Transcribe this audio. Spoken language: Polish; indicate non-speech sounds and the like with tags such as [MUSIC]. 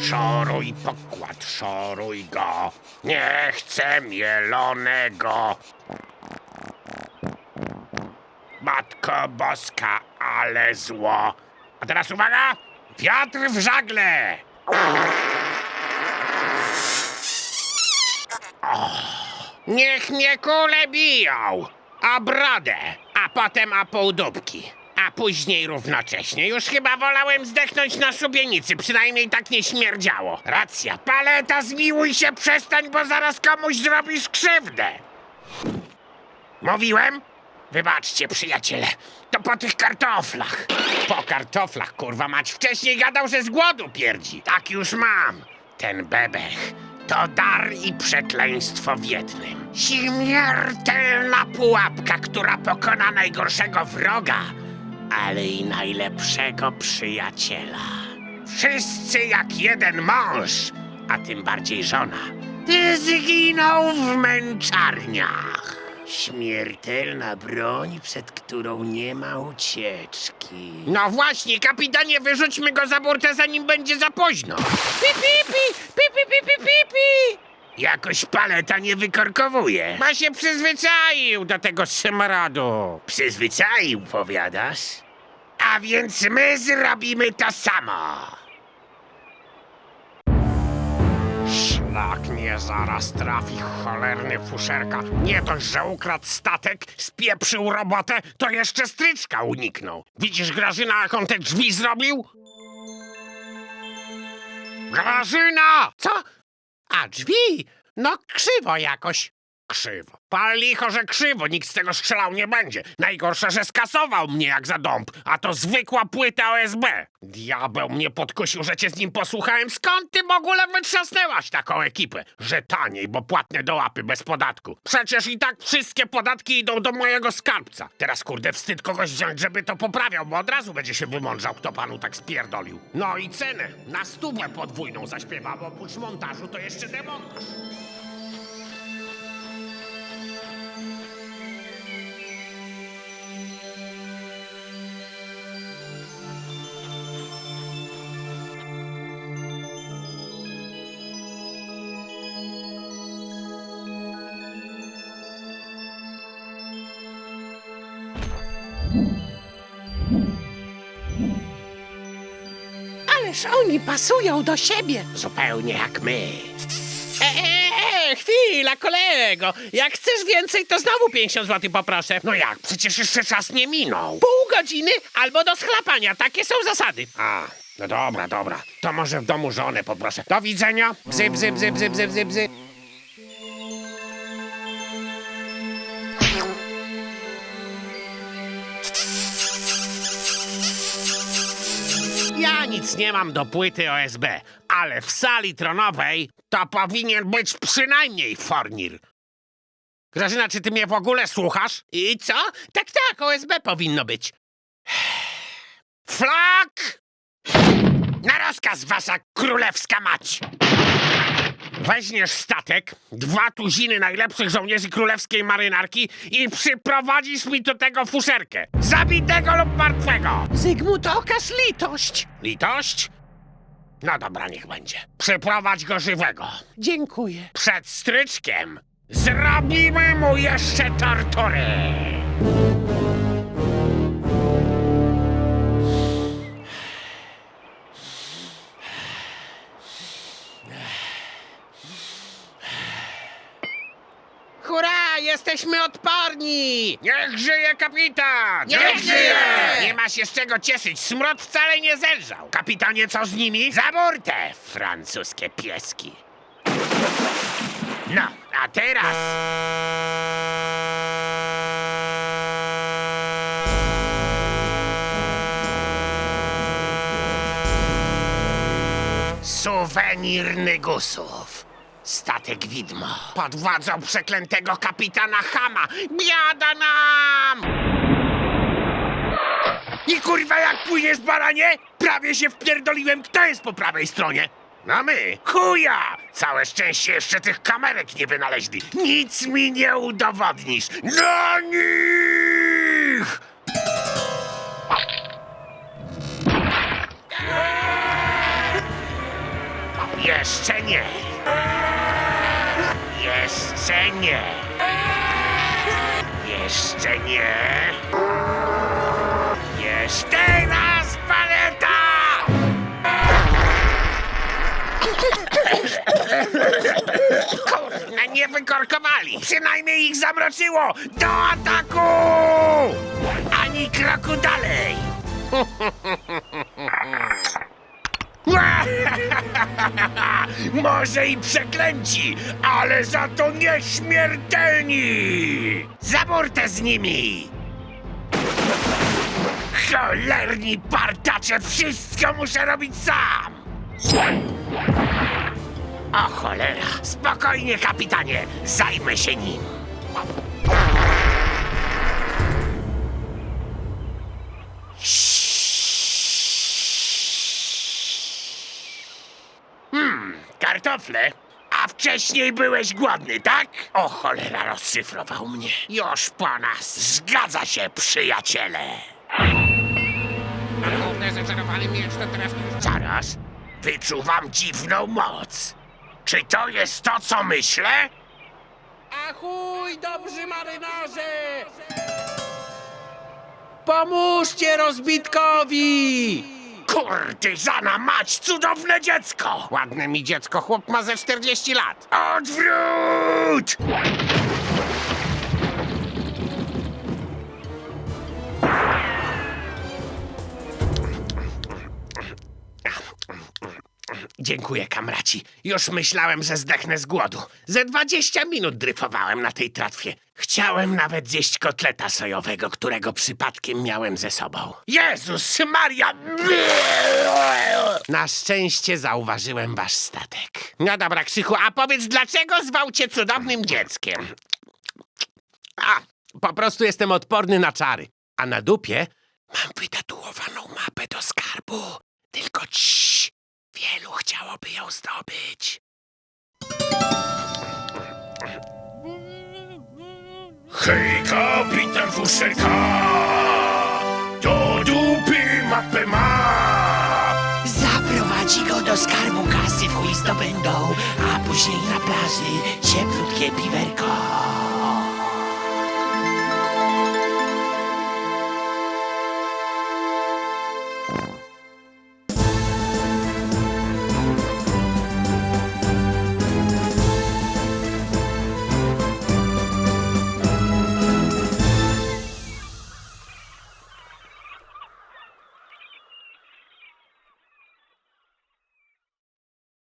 Szoruj pokład, szoruj go. Nie chcę mielonego. Matko Boska, ale zło. A teraz uwaga! Wiatr w żagle! O, niech mnie kule biją! A brodę, a potem a półdubki. A później równocześnie. Już chyba wolałem zdechnąć na szubienicy, przynajmniej tak nie śmierdziało. Racja, paleta, zmiłuj się, przestań, bo zaraz komuś zrobisz krzywdę. Mówiłem? Wybaczcie, przyjaciele. To po tych kartoflach. Po kartoflach, kurwa mać. Wcześniej gadał, że z głodu pierdzi. Tak już mam. Ten bebech to dar i przekleństwo w jednym. Śmiertelna pułapka, która pokona najgorszego wroga, ale i najlepszego przyjaciela. Wszyscy jak jeden mąż, a tym bardziej żona, zginął w męczarniach. Śmiertelna broń, przed którą nie ma ucieczki. No właśnie, kapitanie, wyrzućmy go za burtę, zanim będzie za późno. Pi, pi, pi, pi, pi, pi, pi, pi, pi. Jakoś paleta nie wykorkowuje. Ma się przyzwyczaił do tego smrodu. Przyzwyczaił, powiadasz? A więc my zrobimy to samo. Szlak mnie zaraz trafi, cholerny fuszerka. Nie dość, że ukradł statek, spieprzył robotę, to jeszcze stryczka uniknął. Widzisz, Grażyna, jak on te drzwi zrobił? Grażyna! Co? A drzwi? No krzywo jakoś. Krzywo. Pal licho, że krzywo, nikt z tego strzelał nie będzie. Najgorsze, że skasował mnie jak za dąb, a to zwykła płyta OSB. Diabeł mnie podkusił, że cię z nim posłuchałem. Skąd ty w ogóle wytrzasnęłaś taką ekipę? Że taniej, bo płatne do łapy bez podatku. Przecież i tak wszystkie podatki idą do mojego skarbca. Teraz kurde wstyd kogoś wziąć, żeby to poprawiał, bo od razu będzie się wymądrzał, kto panu tak spierdolił. No i cenę na stówę podwójną zaśpiewa, bo oprócz montażu to jeszcze demontaż. Ależ oni pasują do siebie. Zupełnie jak my. E, e, e, chwila, kolego. Jak chcesz więcej, to znowu 50 zł poproszę. No jak, przecież jeszcze czas nie minął. Pół godziny albo do schlapania. Takie są zasady. A, no dobra, dobra. To może w domu żonę poproszę. Do widzenia. Bzy, bzy, bzy, bzy, bzy, bzy, bzy. Ja nic nie mam do płyty OSB, ale w sali tronowej to powinien być przynajmniej fornir. Grażyna, czy ty mnie w ogóle słuchasz? I co? Tak, tak, OSB powinno być. Flak! Na rozkaz, wasza królewska mać! Weźmiesz statek, dwa tuziny najlepszych żołnierzy królewskiej marynarki i przyprowadzisz mi do tego fuszerkę. Zabitego lub martwego. Zygmunt, okaż litość. Litość? No dobra, niech będzie. Przyprowadź go żywego. Dziękuję. Przed stryczkiem zrobimy mu jeszcze tortury. Jesteśmy odporni. Niech żyje kapitan! Niech żyje! Nie ma się z czego cieszyć, smrot wcale nie zelżał. Kapitanie, co z nimi? Za burtę, francuskie pieski. No, a teraz... Suwenir Nygusów. Statek widmo. Pod władzą przeklętego kapitana Hama. Biada nam! I kurwa jak płyniesz, baranie? Prawie się wpierdoliłem, kto jest po prawej stronie? No my, chuja! Całe szczęście jeszcze tych kamerek nie wynaleźli. Nic mi nie udowodnisz. Na nich! Jeszcze nie. Jeszcze nie. Jeszcze nie. Jeszcze raz paleta! Kurna, nie wykorkowali! Przynajmniej ich zamroczyło! Do ataku! Ani kroku dalej! [LAUGHS] Może i przeklęci, ale za to nieśmiertelni! Za burtę z nimi! Cholerni partacze, wszystko muszę robić sam! O cholera! Spokojnie, kapitanie! Zajmę się nim! Kartofle? A wcześniej byłeś głodny, tak? O cholera, rozszyfrował mnie. Już po nas. Zgadza się, przyjaciele. Główny zaczarowany miecz to teraz... Zaraz, wyczuwam dziwną moc. Czy to jest to, co myślę? Achuj, dobrzy marynarze! Pomóżcie rozbitkowi! Kurtyzana mać, cudowne dziecko! Ładne mi dziecko, chłop ma ze 40 lat. Odwrót! Dziękuję, kamraci. Już myślałem, że zdechnę z głodu. Ze 20 minut dryfowałem na tej tratwie. Chciałem nawet zjeść kotleta sojowego, którego przypadkiem miałem ze sobą. Jezus Maria! Na szczęście zauważyłem wasz statek. No dobra, Krzychu, a powiedz, dlaczego zwał cię cudownym dzieckiem? A, po prostu jestem odporny na czary. A na dupie mam wytatuowaną mapę do skarbu. Tylko ciii, wielu chciałoby ją zdobyć. Hej, kapitan Fuszelka! Do dupy mapę ma! Zaprowadzi go do skarbu kasy w chuj zdobędą, a później na plaży cieplutkie piwerko.